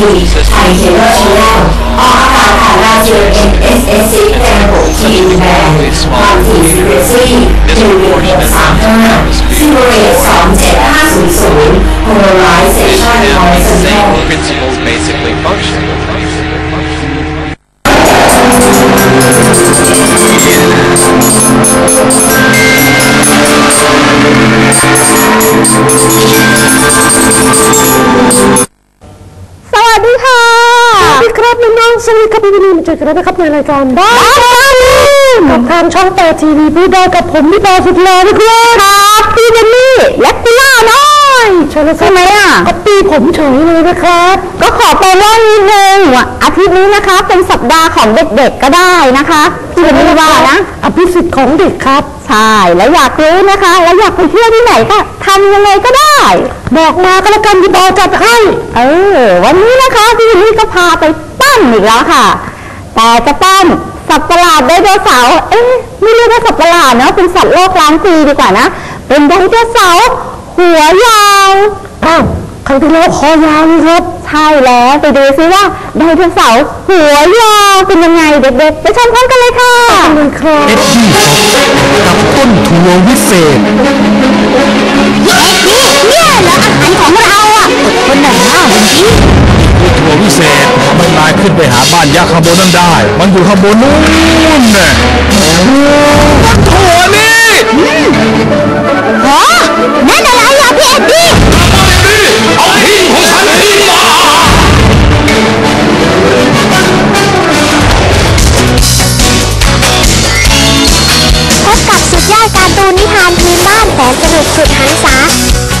ทีไทยเคเบิลชแนลออกอากาศผ่านดาวเทียม NSS 6ในระบบทีวีแบนความถี่ฟรีเควนซี11635ซิมโบเรต27500 polarization Now, these horizontal same principles basically function. เจอกันแล้วนะครับในรายการบ้านกับทางช่องเปิดทีวีพูดได้กับผมพี่บอลสุดหล่อนะครับครับพี่เจนนี่และกุล่าน้อยใช่แล้วครัใช่บไหมอะก็ปีผมเฉยเลยนะครับ ก็ขอไปเล่านิดนึงว่าอาทิตย์นี้นะคะ เป็นสัปดาห์ของเด็กๆก็ได้นะคะพี่เจนนี่ว่านะอภิสิทธิ์ของเด็กครับใช่แล้วอยากรู้นะคะ แล้วอยากไปเที่ยวที่ไหนก็ทำยังไงก็ได้ บอกมาก็แล้วกันพี่บอลจัดให้เออวันนี้นะคะพี่เจนนี่ก็พาไปปั้นอีกแล้วค่ะ แต่จะปั้นสัตว์ประหลาดไดโนเสาร์เอ๊ะไม่เรียกว่าสัตว์ประหลาดนะเป็นสัตว์โลกล้างปีดีกว่านะ เป็นไดโนเสาร์หัวยาวอ้าวครั้งที่แล้วคอยาวนี่ครับ ใช่แล้วไปดูซิว่าไดโนเสาร์หัวยาวเป็นยังไงเด็กๆ ไปชมพร้อมกันเลยค่ะเลยครับเอ็ดดี้กับต้นถั่ววิเศษเนี่ยเหรออาหารของเราอะคนไหนหน้าวั นนี้ถั่ววิเศษทำให้นายขึ้นไปหาบ้านยักษ์ข้างบนนั้นได้ มันอยู่ข้างบนนู้นน่ะต้นถั่วนี่ฮะนั่นอะไรอะพี่เอ็ดดี้เอาหิ้งของฉันหิ้งมาพบกับสุดยอดการ์ตูนนิทานพื้นบ้านแสนสนุกสุดหันษา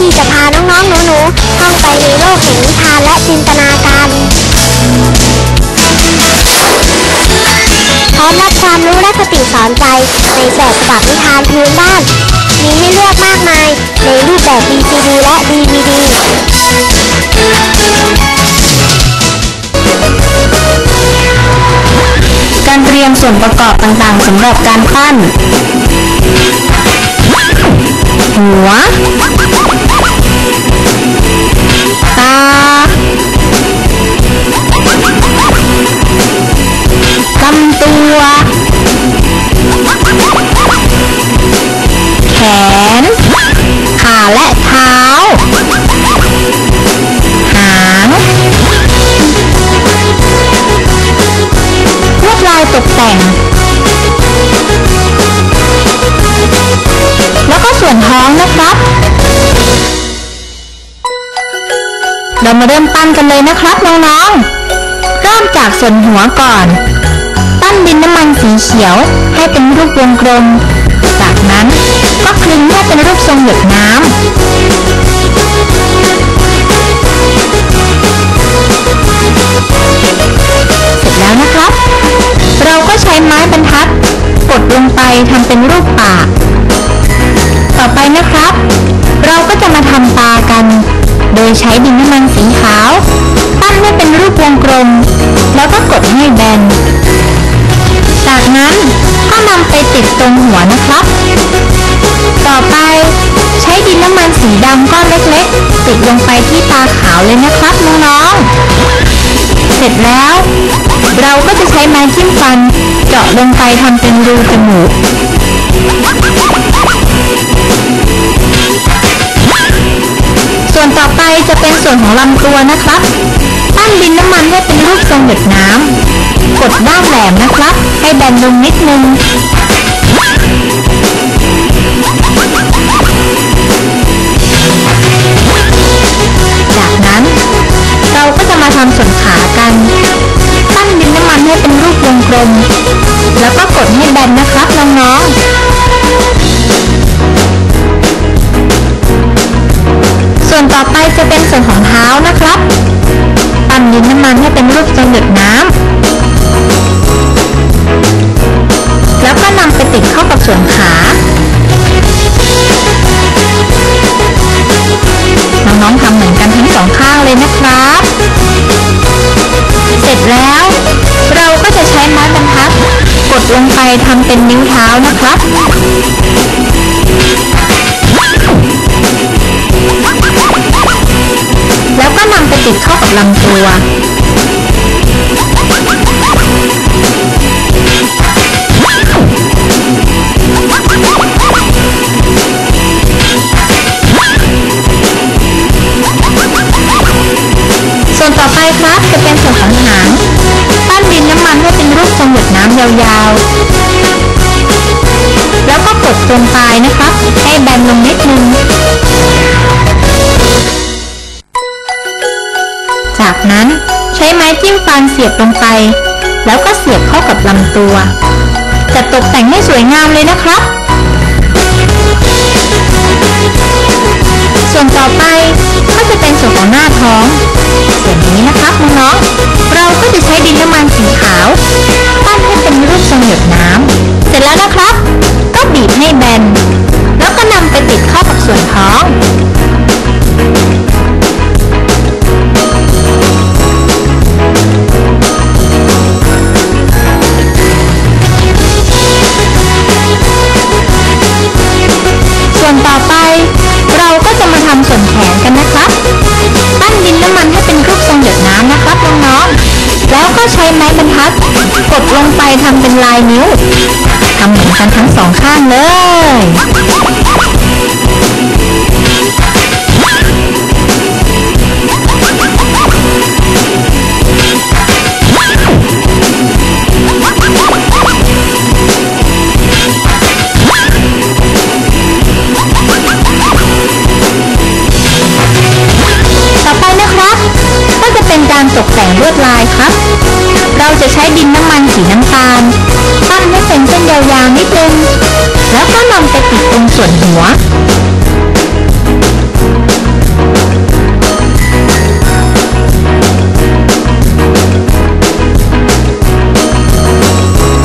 ที่จะพาน้องๆหนูๆท่องไปในโลกแห่งนิทานและจินตนาการ พร้อมรับความรู้และคติสอนใจในแบบฉบับนิทานพื้นบ้าน มีให้เลือกมากมาย ในรูปแบบ VCD และ DVD การเตรียมส่วนประกอบต่างๆสำหรับการปั้นหัว น ขาและเท้า หางลวดลายตกแต่ง แล้วก็ส่วนท้องนะครับ เรามาเริ่มปั้นกันเลยนะครับน้องๆ เริ่มจากส่วนหัวก่อนปั้นดินน้ำมันสีเขียวให้เป็นรูปวงกลม จากนั้น ทำเป็นรูปปาก ต่อไปนะครับ เราก็จะมาทำตากัน โดยใช้ดินน้ำมันสีขาว ปั้นให้เป็นรูปวงกลม แล้วก็กดให้แบน จากนั้นก็นำไปติดตรงหัวนะครับ ต่อไปใช้ดินน้ำมันสีดำก้อนเล็กๆ ติดลงไปที่ตาขาวเลยนะครับน้องๆ เสร็จแล้ว เราก็จะใช้ไม้จิ้มฟัน เจาะลงไปทำเป็นรูจมูก ส่วนต่อไปจะเป็นส่วนของลำตัวนะครับปั้นดินน้ำมันให้เป็นรูปทรงหยดน้ำ กดด้ามแหลมนะครับ ให้แบนลงนิดนึงจากนั้น เราก็จะมาทำส่วนขาำให้เป็นรูปวงกลม แล้วก็กดให้แบนนะครับน้องๆ ส่วนต่อไปจะเป็นส่วนของเท้านะครับ ปั้นดินน้ำมันให้เป็นรูปทรงหยดน้ำ แล้วก็นำไปติดเข้ากับส่วนขาน้องๆทำเหมือนกันทั้งสองข้างเลยนะครับ เสร็จแล้ว ลงไปทำเป็นนิ้วเท้านะครับ แล้วก็นำไปติดเข้ากับลำตัว ยาวๆ แล้วก็กดตรงปลายนะครับให้แบนลงนิดนึง จากนั้นใช้ไม้จิ้มฟันเสียบลงไป แล้วก็เสียบเข้ากับลำตัว จะตกแต่งให้สวยงามเลยนะครับส่วนต่อไปก็จะเป็นส่วนของหน้าท้อง ส่วนนี้นะครับน้องๆเราก็จะใช้ดินน้ำมันสีขาว เป็นรูปทรงหยดน้ำ เสร็จแล้วนะครับ ก็บีบให้แบน แล้วก็นำไปติดเข้ากับส่วนท้องส่วนต่อไปเราก็จะมาทำส่วนแขนกันนะครับปั้นดินน้ำมันให้เป็นรูปทรงหยดน้ำนะครับน้องๆแล้วก็ใช้ไม้บรรทัด กดลงไปทำเป็นลายนิ้วทำเหมือนกันทั้งสองข้างเลย ยาวๆนิดนึง แล้วก็นำไปติดตรงส่วนหัว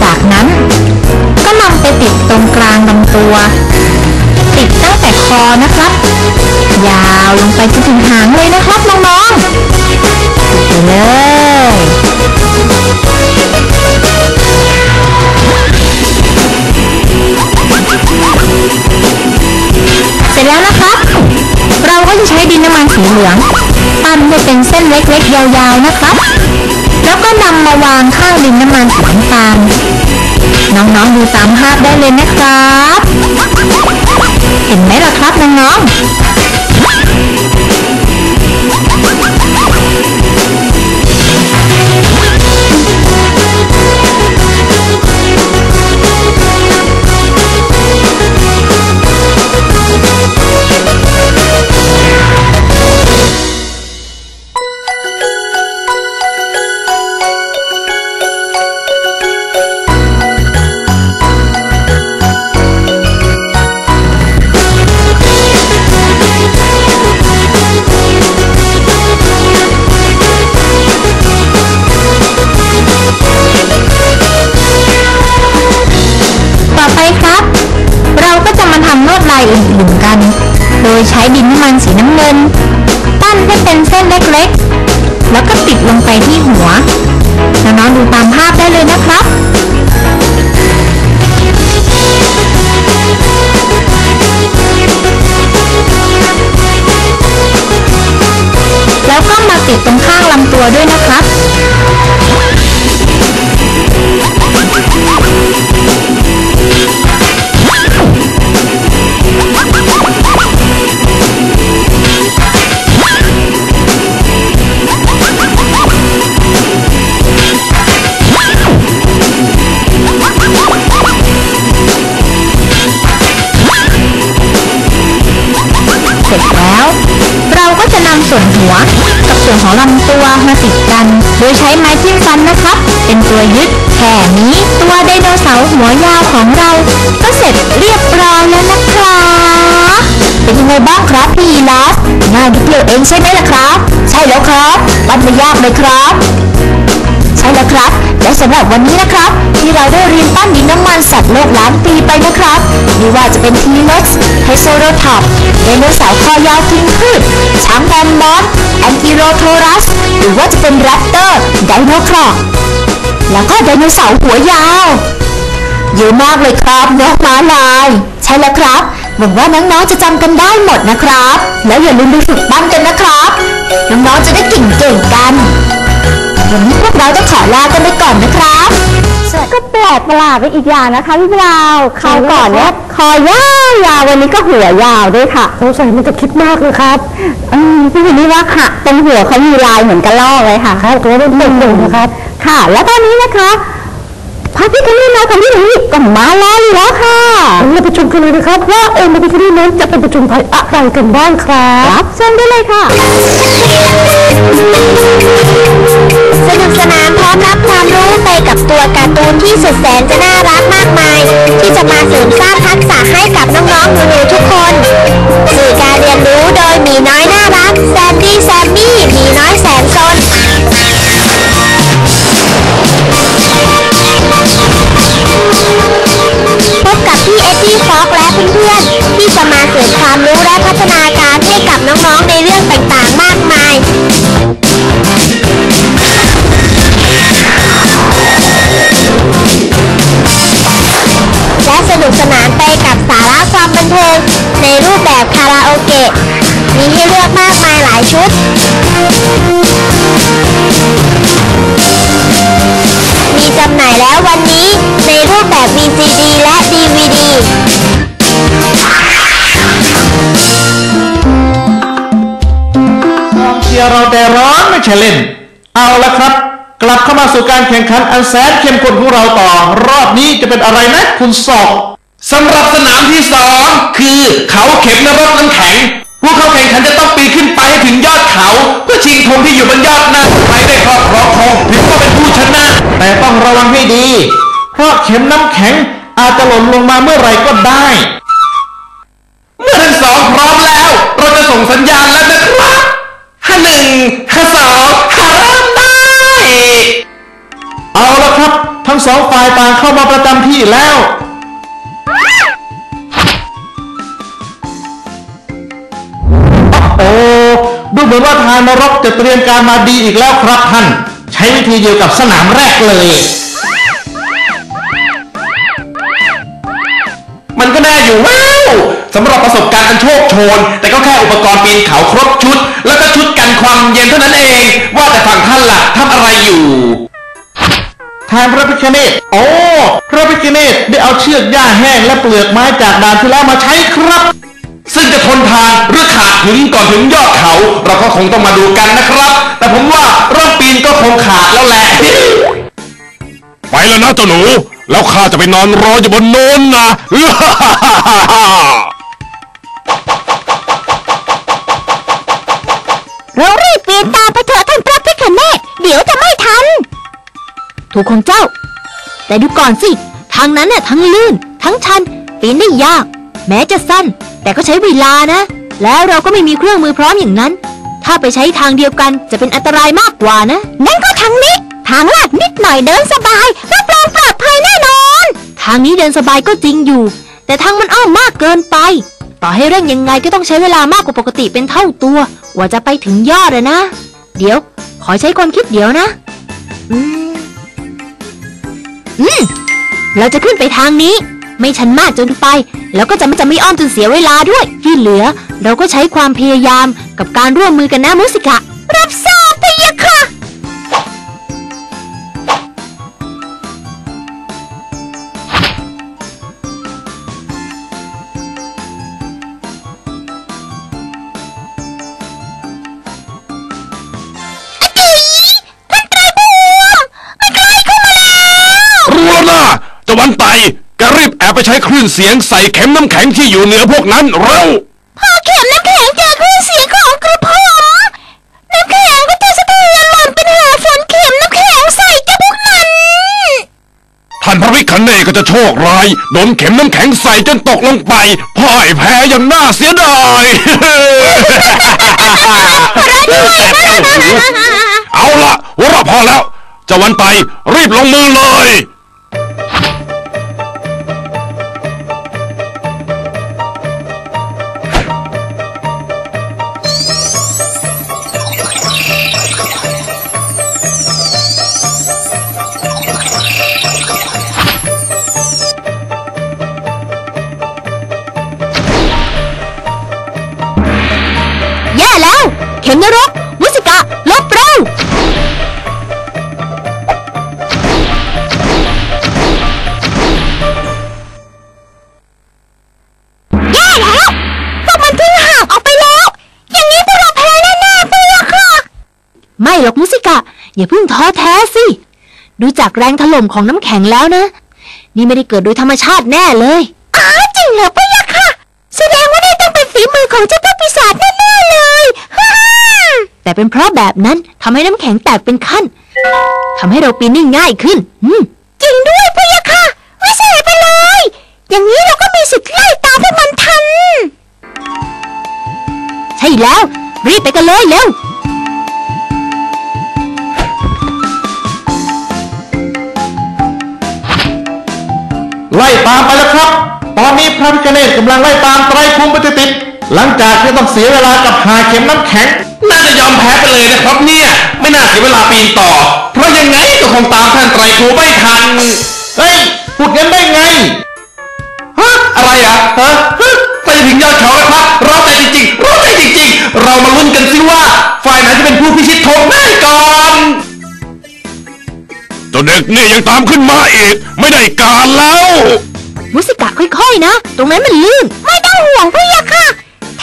จากนั้นก็นำไปติดตรงกลางลำตัว ติดตั้งแต่คอนะครับ ยาวลงไปจนถึงหางเลยนะครับน้องๆไปเลย ให้เป็นเส้นเล็กๆ ยาวๆนะครับ แล้วก็นำมาวางข้างดินน้ำมันสีน้ำตาลน้องๆดูตามภาพได้เลยนะครับ เห็นไหมล่ะครับน้องๆ ติดตรงข้างลำตัวด้วยนะครับ เป็นตัวยึดแค่นี้ตัวไดโนเสาร์หัวยาวของเรา ก็เสร็จเรียบร้อยแล้วนะครับ เป็นยังไงบ้างครับพี่ยีราฟง่ายนิดเดียวเองใช่ไหมล่ะครับ ใช่แล้วครับวัดไม่ยากเลยครับ ใช่แล้วครับและสำหรับวันนี้นะครับ ที่เราได้เรียนปั้นดินน้ำมันสัตว์โลกล้านปีไปนะครับไม่ว่าจะเป็นทีเล็กซ์ไฮโซโรทอปไดโนเสาร์คอยาวกินพืชช้างแบมอนแอนกิโรโทรัส หรือว่าจะเป็นแรปเตอร์ไดโนครอก แล้วก็ไดโนเสาร์หัวยาว เยอะมากเลยครับนกม้าลาย ใช่แล้วครับ หวังว่าน้องๆจะจำกันได้หมดนะครับ แล้วอย่าลืมไปฝึกปั้นกันนะครับ น้องๆจะได้เก่งๆกัน วันนี้พวกเราต้องขอลากันไปก่อนนะครับก็แปลกประหลาดไปอีกอย่างนะคะพี่ดาวคราวก่อนเนี่ยคอยาวยาววันนี้ก็หัวยาวด้วยค่ะสงสัยมันจะคิดมากเลยครับอืมพี่วินนี่ว่าค่ะตรงหัวเขามีลายเหมือนกระรอกเลยค่ะครับตัวเป็นตุ่มๆนะครับ ค่ะ แล้วตอนนี้นะคะพระพิฆเนศน้อยของพี่หนูนี่ก็มาแล้วอยู่แล้วค่ะเราไปชมกันเลยนะครับ ว่าองค์พระพิฆเนศนั้นจะเป็นประจงภัยอะไรกันบ้างครับรับชมได้เลยค่ะ สนุกสนานพร้อมรับความรู้ไปกับตัวการ์ตูนที่สุดแสนจะน่ารักมากมาย ที่จะมาเสริมสร้างทักษะให้กับน้องๆหนูๆทุกคนสื่อการเรียนรู้โดยหมีน้อยน่ารักแซนดี้แซมมี่หมีน้อยแสนซน พี่เอ็ดดี้ฟอกและเพื่อนๆ ที่จะมาเสริมความรู้และพัฒนาการให้กับน้องๆในเรื่องต่างๆมากมาย และสนุกสนานไปกับสาระความบันเทิงในรูปแบบคาราโอเกะ มีให้เลือกมากมายหลายชุด มีจำหน่ายแล้ววันนี้ในรูปแบบ VCD และ DVD กองเชียร์เราแต่ร้อนไม่ใช่เล่น เอาละครับ กลับเข้ามาสู่การแข่งขันอันแสนเข้มข้นของเราต่อ รอบนี้จะเป็นอะไรนะคุณศอกสำหรับสนามที่สองคือเขาเข็มนรกน้ำแข็ง ผู้เข้าแข่งขันจะต้องปีนขึ้นไปให้ถึงยอดเขา เพื่อชิงธงที่อยู่บนยอดนั้นใครได้ครอบครองธงถือว่าเป็นผู้ชนะ แต่ต้องระวังให้ดี เพราะเข็มน้ำแข็งอาจจะหล่นลงมาเมื่อไหร่ก็ได้ เมื่อทั้งสองพร้อมแล้ว เราจะส่งสัญญาณแล้วนะครับห้าหนึ่งห้าสองห้าเริ่มได้ เอาละครับ ทั้งสองฝ่ายต่างเข้ามาประจำที่แล้วโอ้ดูเหมือนว่าทางนรกจะเตรียมการมาดีอีกแล้วครับท่าน ช้วิธีเดียวกับสนามแรกเลย มันก็น่าอยู่ว้าวสำหรับประสบการณ์อันโชคโชน แต่ก็แค่อุปกรณ์ปีนเขาครบชุด แล้วก็ชุดกันความเย็นเท่านั้นเอง ว่าแต่ฝั่งท่านล่ะทำอะไรอยู่ทางพระพิฆเนศโอ้พระพิฆเนศได้เอาเชือกหญ้าแห้งและเปลือกไม้จากด่านที่แล้วมาใช้ครับ ซึ่งจะทนทานหรือขาดถึงก่อนถึงยอดเขา เราก็คงต้องมาดูกันนะครับ แต่ผมว่าร่องปีน ก็คงขาดแล้วแหละ ไปแล้วนะเจ้าหนู แล้วข้าจะไปนอนรออยู่บนโน้นนะ เรารีบปีนตามไปเถอะท่านพระพิฆเนศเดี๋ยวจะไม่ทัน ถูกของเจ้า แต่ดูก่อนสิ ทางนั้นน่ะทั้งลื่น ทั้งชัน ปีนได้ยาก แม้จะสั้น แต่ก็ใช้เวลานะ แล้วเราก็ไม่มีเครื่องมือพร้อมอย่างนั้น ถ้าไปใช้ทางเดียวกันจะเป็นอันตรายมากกว่านะนั่นก็ทางนี้ ทางลาดนิดหน่อยเดินสบายรับรองปลอดภัยแน่นอน ทางนี้เดินสบายก็จริงอยู่ แต่ทางมันอ้อมมากเกินไป ต่อให้เร่งยังไงก็ต้องใช้เวลามากกว่าปกติเป็นเท่าตัวกว่าจะไปถึงยอดอะนะ เดี๋ยว ขอใช้ความคิดเดี๋ยวนะ อืม อืม เราจะขึ้นไปทางนี้ ไม่ชันมากจนไป แล้วก็จะไม่จะไม่อ้อมจนเสียเวลาด้วยที่เหลือ เราก็ใช้ความพยายามกับการร่วมมือกันนะมุสิกะ เสียงใส่เข็มน้ำแข็งที่อยู่เหนือพวกนั้นเร็วพอเข็มน้ำแข็งเจอคลื่นเสียงของกระผมน้ำแข็งก็จะสะเทือนหล่นเป็นหาฝนเข็มน้ำแข็งใส่เจ้าพวกนั้นท่านพระวิคันเนศก็จะโชคร้ายโดนเข็มน้ำแข็งใส่จนตกลงไปพ่ายแพ้อย่างน่าเสียดายเอาละหัวเราะพอแล้วเจ้าวันไตรีบลงมือเลย อค่ะไม่หรอกมุสิกะอย่าเพิ่งท้อแท้สิ ดูจากแรงถล่มของน้ำแข็งแล้วนะ นี่ไม่ได้เกิดโดยธรรมชาติแน่เลยอ๋อจริงเหรอพะยะค่ะ แสดงว่านี่ต้องเป็นฝีมือของเจ้าพวกปีศาจแน่ๆเลยฮ่าแต่เป็นเพราะแบบนั้นทำให้น้ำแข็งแตกเป็นขั้นทำให้เราปีนได้ง่ายขึ้นอืมจริงด้วยพะยะค่ะวิเศษไปเลย อย่างนี้เราก็มีสิทธิ์ไล่ตามพวกมันทัน ใช่แล้ว รีบไปกันเลยเร็ว ไล่ตามไปแล้วครับ ตอนนี้พระพิฆเนศกำลังไล่ตามไตรภูมิไปติดหลังจากที่ต้องเสียเวลากับหาเข็มน้ำแข็ง น่าจะยอมแพ้ไปเลยนะครับเนี่ย ไม่น่าเสียเวลาปีนต่อ เพราะยังไงก็คงตามท่านไตรภูมิไม่ทัน เฮ้ยพูดงั้นได้ไง ฮะ อะไรอะฮะฮะไปถึงยอดเขาแล้วครับเราใจจริงๆเราใจจริงๆ เรามาลุ้นกันสิว่า ฝ่ายไหนจะเป็นผู้พิชิตธงได้ก่อน ตัวเด็กนี่ยังตามขึ้นมาอีก ไม่ได้การแล้วมุสิกะค่อยๆนะ ตรงนั้นมันลื่น ไม่ต้องห่วงพี่ยะค่ะ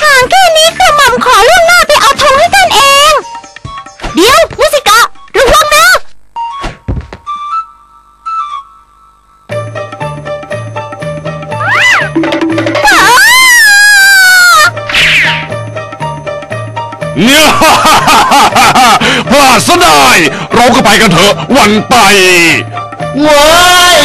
ทางแค่นี้คือหม่อมขอล่วงหน้าไปเอาธงให้ท่านเอง เนี่ยพลาดซะได้ เราก็ไปกันเถอะวันไปเว้ย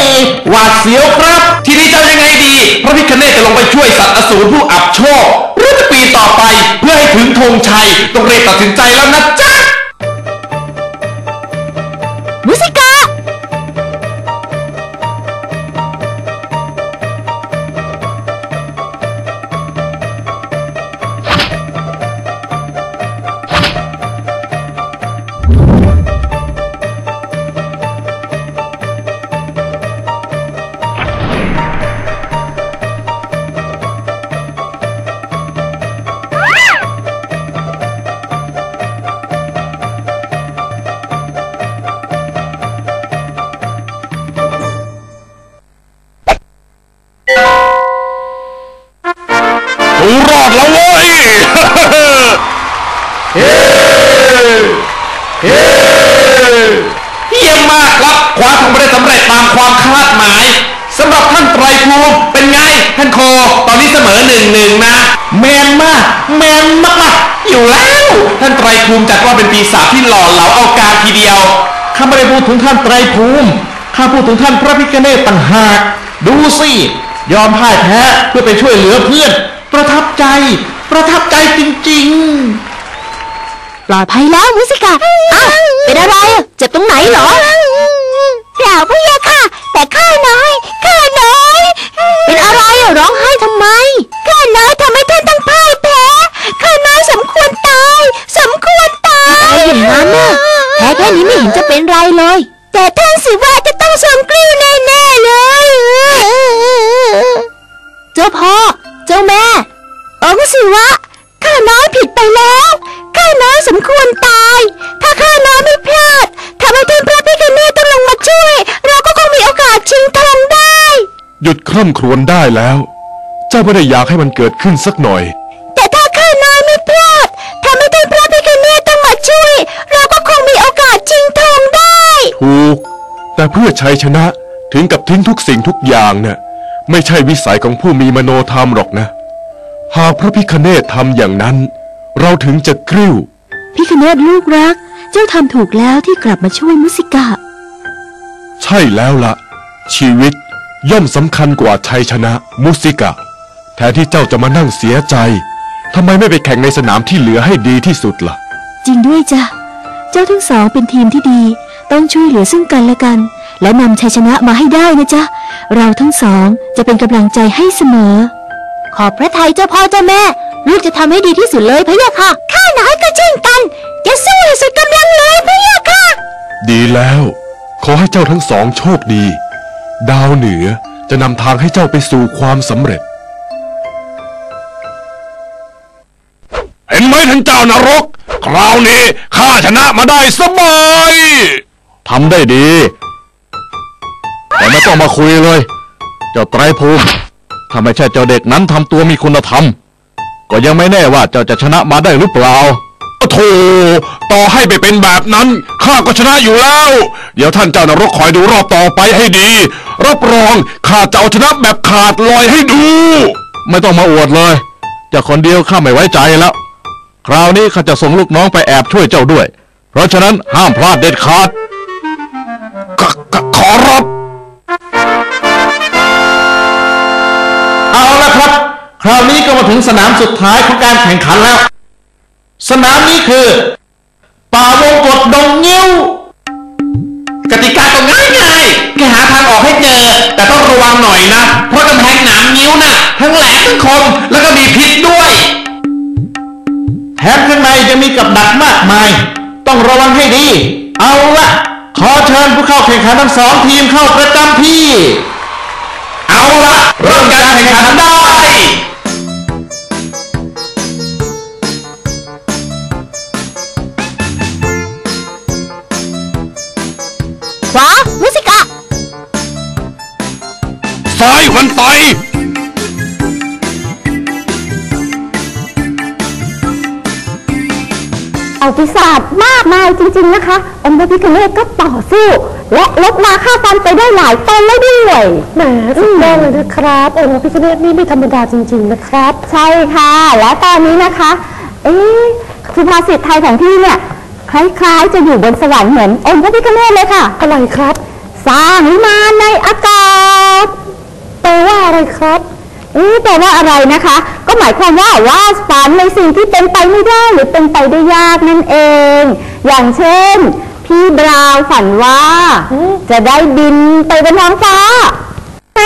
หวาดเสียวครับ ทีนี้จะยังไงดี พระพิคเนตจะลงไปช่วยสัตว์อสูรผู้อับโชคหรือจะปีนต่อไปเพื่อให้ถึงธงชัย ต้องเรียกตัดสินใจแล้วนะจ๊ะมุสิกะ ไม่ได้พูดถึงท่านไตรภูมิ ข้าพูดถึงท่านพระพิฆเนศต่างหาก ดูสิ ยอมพ่ายแพ้เพื่อไปช่วยเหลือเพื่อน ประทับใจ ประทับใจจริงๆ ปลอดภัยแล้วมุสิกาอ้าวเป็นอะไรเจ็บตรงไหนเหรอเปล่าพี่ยะค่ะ แต่ข้าน้อย นี้ไม่เห็นจะเป็นไรเลย แต่ท่านสิว่าจะต้องทรงกลิ้วแน่ๆเลย เจ้าพ่อ เจ้าแม่ องค์ศิวะ ข้าน้อยผิดไปแล้ว ข้าน้อยสมควรตาย ถ้าข้าน้อยไม่พลาดทำให้ท่านพระพิฆเนศต้องลงมาช่วย เราก็คงมีโอกาสชิงทองได้ หยุดคร่ำครวญได้แล้ว เจ้าไม่ได้อยากให้มันเกิดขึ้นสักหน่อย เพื่อชัยชนะถึงกับทิ้งทุกสิ่งทุกอย่างเนี่ยไม่ใช่วิสัยของผู้มีมโนธรรมหรอกนะ หากพระพิคเนตทำอย่างนั้น เราถึงจะกริ้ว พิฆเนศลูกรัก เจ้าทำถูกแล้วที่กลับมาช่วยมุสิกะ ใช่แล้วละชีวิตย่อมสำคัญกว่าชัยชนะมุสิกะ แทนที่เจ้าจะมานั่งเสียใจทำไมไม่ไปแข่งในสนามที่เหลือให้ดีที่สุดล่ะ จริงด้วยจ้ะ เจ้าทั้งสองเป็นทีมที่ดี ต้องช่วยเหลือซึ่งกันและกัน และนำชัยชนะมาให้ได้นะจ๊ะ เราทั้งสองจะเป็นกำลังใจให้เสมอ ขอบพระทัยเจ้าพ่อเจ้าแม่ ลูกจะทำให้ดีที่สุดเลยพะยะค่ะ ข้าน้อยก็เช่นกัน จะสู้ให้สุดกำลังเลยพะยะค่ะ ดีแล้ว ขอให้เจ้าทั้งสองโชคดี ดาวเหนือจะนำทางให้เจ้าไปสู่ความสำเร็จ เห็นไหมท่านเจ้านรก คราวนี้ข้าชนะมาได้สบายทำได้ดีแต่ ไม่ต้องมาคุยเลย เจ้าไตรภูมิถ้าไม่ใช่เจ้าเด็กนั้นทำตัวมีคุณธรรม ก็ยังไม่แน่ว่าเจ้าจะชนะมาได้หรือเปล่าโอ้โถต่อให้ไปเป็นแบบนั้นข้าก็ชนะอยู่แล้ว เดี๋ยวท่านเจ้านรกคอยดูรอบต่อไปให้ดี รับรองข้าจะเอาชนะแบบขาดลอยให้ดู ไม่ต้องมาอวดเลยเจ้าคนเดียวข้าไม่ไว้ใจแล้ว คราวนี้ข้าจะส่งลูกน้องไปแอบช่วยเจ้าด้วย เพราะฉะนั้นห้ามพลาดเด็ดขาดขอรับ คราวนี้ก็มาถึงสนามสุดท้ายของการแข่งขันแล้ว สนามนี้คือ ป่าวงกฏดงงิ้ว กติกาก็ง่ายง่ายๆแค่หาทางออกให้เจอ แต่ต้องระวังหน่อยนะ เพราะกำแพงหนามงิ้วน่ะ ทั้งแหลมทั้งคม แล้วก็มีพิษด้วยแถมข้างในจะมีกับดักมากมาย ต้องระวังให้ดี เอาละขอเชิญผู้เข้าแข่งขันทั้งสองทีมเข้าประจำที่ เอาละเริ่มการแข่งขันได้ขวามุสิกะซ้ายวันไตเอา ปีศาจมากมายจริง ๆนะคะ องค์พระพิฆเนศก็ต่อสู้ และลบราค่าฟันไปได้หลายตนแล้วด้วยแหมสุดยอดเลยนะครับ องค์พระพิฆเนศนี่ไม่ธรรมดาจริง ๆ นะครับ ใช่ค่ะ และตอนนี้นะคะ เอ๊ะสุภาษิตไทยของพี่เนี่ยคล้ายๆ จะอยู่บนสวรรค์เหมือนองค์พระพิฆเนศเลยค่ะ อะไรครับ สร้างวิมานในอากาศแปลว่าอะไรครับเอ๊ะแปลว่าอะไรนะคะ ก็หมายความว่าว่าฝันในสิ่งที่เป็นไปไม่ได้หรือเป็นไปได้ยากนั่นเอง อย่างเช่น พี่บราวฝันว่า จะได้บินไปบนท้องฟ้าไหม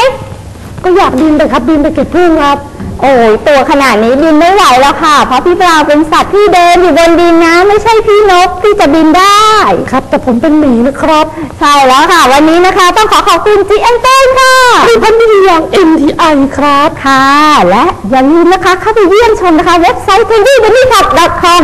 ก็อยากบินไปครับบินไปเก็บพึ่งครับ โอ้ยตัวขนาดนี้บินไม่ไหวแล้วค่ะ เพราะพี่บราวน์เป็นสัตว์ที่เดินอยู่บนดินนะ ไม่ใช่พี่นกที่จะบินได้ ครับ แต่ผมเป็นหมีนะครับ ใช่แล้วค่ะ วันนี้นะคะ ต้องขอขอบคุณ g m ต้นค่ะที่พันธุ์อย่าง MTI ครับค่ะ และอย่าลืมนะคะเข้าไปเยี่ยมชมนะคะ เว็บไซต์ t w e n t y b e n y c o m com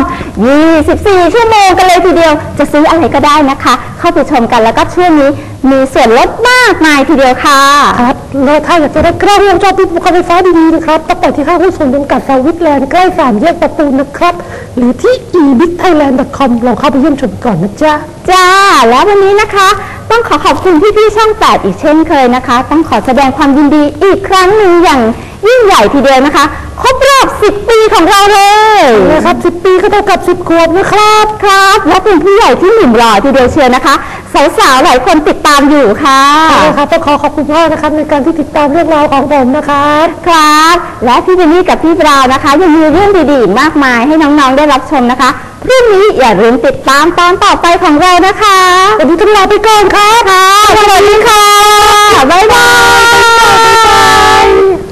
24 ชั่วโมงกันเลยทีเดียว จะซื้ออะไรก็ได้นะคะ เข้าไปชมกันแล้วก็ช่วงนี้มีส่วนลดมากมายทีเดียวค่ะ ครับแล้วถ้าอยากจะได้กล้องวงจรปิดบุคไฟฟ้าดีๆนะครับต้องไปที่ห้างหุ้นส่วนจำกัดสวิตแลนด์ใกล้สามแยกประตูนะครับ หรือที่ ebigthailand.com ลองเข้าไปเยี่ยมชมก่อนนะจ๊ะ จ้า แล้ววันนี้นะคะ ต้องขอขอบคุณพี่ๆช่องแปดอีกเช่นเคยนะคะ ต้องขอแสดงความยินดีอีกครั้งหนึ่งอย่าง ยิ่งใหญ่ทีเดียวนะคะ ครบรอบ 10 ปีของเราเลยนะครับ 10 ปีก็เท่ากับ 10 ขวบนะครับครับ และเป็นผู้ใหญ่ที่หนุ่มหล่อทีเดียวเชียวนะคะ สาวๆหลายคนติดตามอยู่ค่ะครับต้องขอขอบคุณพ่อนะครับในการที่ติดตามเรื่องราวของผมนะครับครับ และพี่เจนนี่กับพี่บราวน์นะคะ ยังมีเรื่องดีๆอีกมากมายให้น้องๆได้รับชมนะคะพรุ่งนี้อย่าลืมติดตามตอนต่อไปของเรานะคะวันนี้ต้องลาไปก่อนครับค่ะสวัสดีค่ะบ๊ายบาย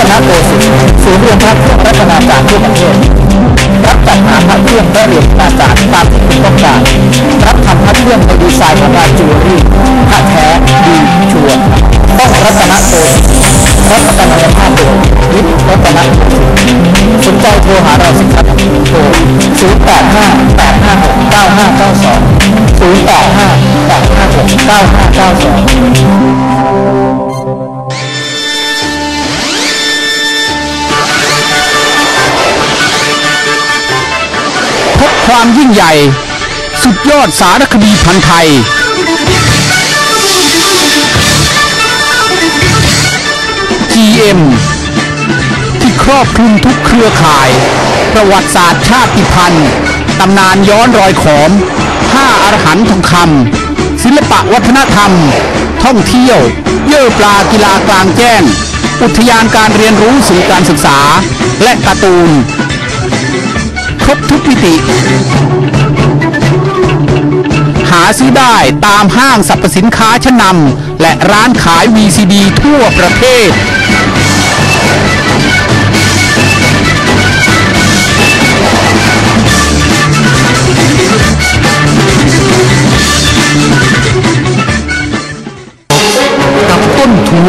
คณะโกสินทร์ศูนย์เรียนพระเครื่องพัฒนาการทั่วประเทศรับจัดหาพระเครื่องและเหรียญหน้าการตามที่คุณต้องการรับทำพระเครื่องในดีไซน์ของงานจิวเวลรี่พระแท้ดีชัวร์ต้องรัตนโกสินทร์รับประกันคุณภาพโดยวิทย์รัตนโกสินทร์สนใจโทรหาเราสิครับโทร0 8 5 8 5 6 9 5 9 2 0 8 5 8 5 6 9 5 9 2พบความยิ่งใหญ่ สุดยอดสารคดีพันธ์ไทย GM ที่ครอบคลุมทุกเครือข่าย ประวัติศาสตร์ชาติพันธุ์ตำนานย้อนรอยขอม ห้าอรหันทองคำศิลปะวัฒนธรรม ท่องเที่ยว เย่อปลากีฬากลางแจ้ง อุทยานการเรียนรู้สื่อการศึกษา และการ์ตูน ครบทุกมิติ หาซื้อได้ตามห้างสรรพสินค้าชั้นนำและร้านขาย VCD ทั่วประเทศ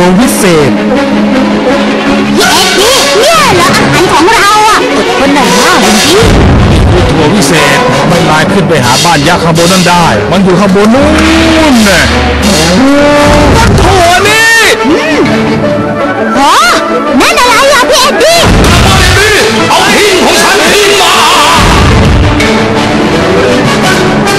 ต้นถั่ววิเศษพี่เอ็กนี่เนี่ยเหรออาหารของเราอะอดทนหน่อยนะจริงถั่ววิเศษทำให้นายเพิ่ขึ้นไปหาบ้านยักษ์ข้างบนนั้นได้ มันอยู่ข้างบนนู้นน่ะโอ้โหโถนี่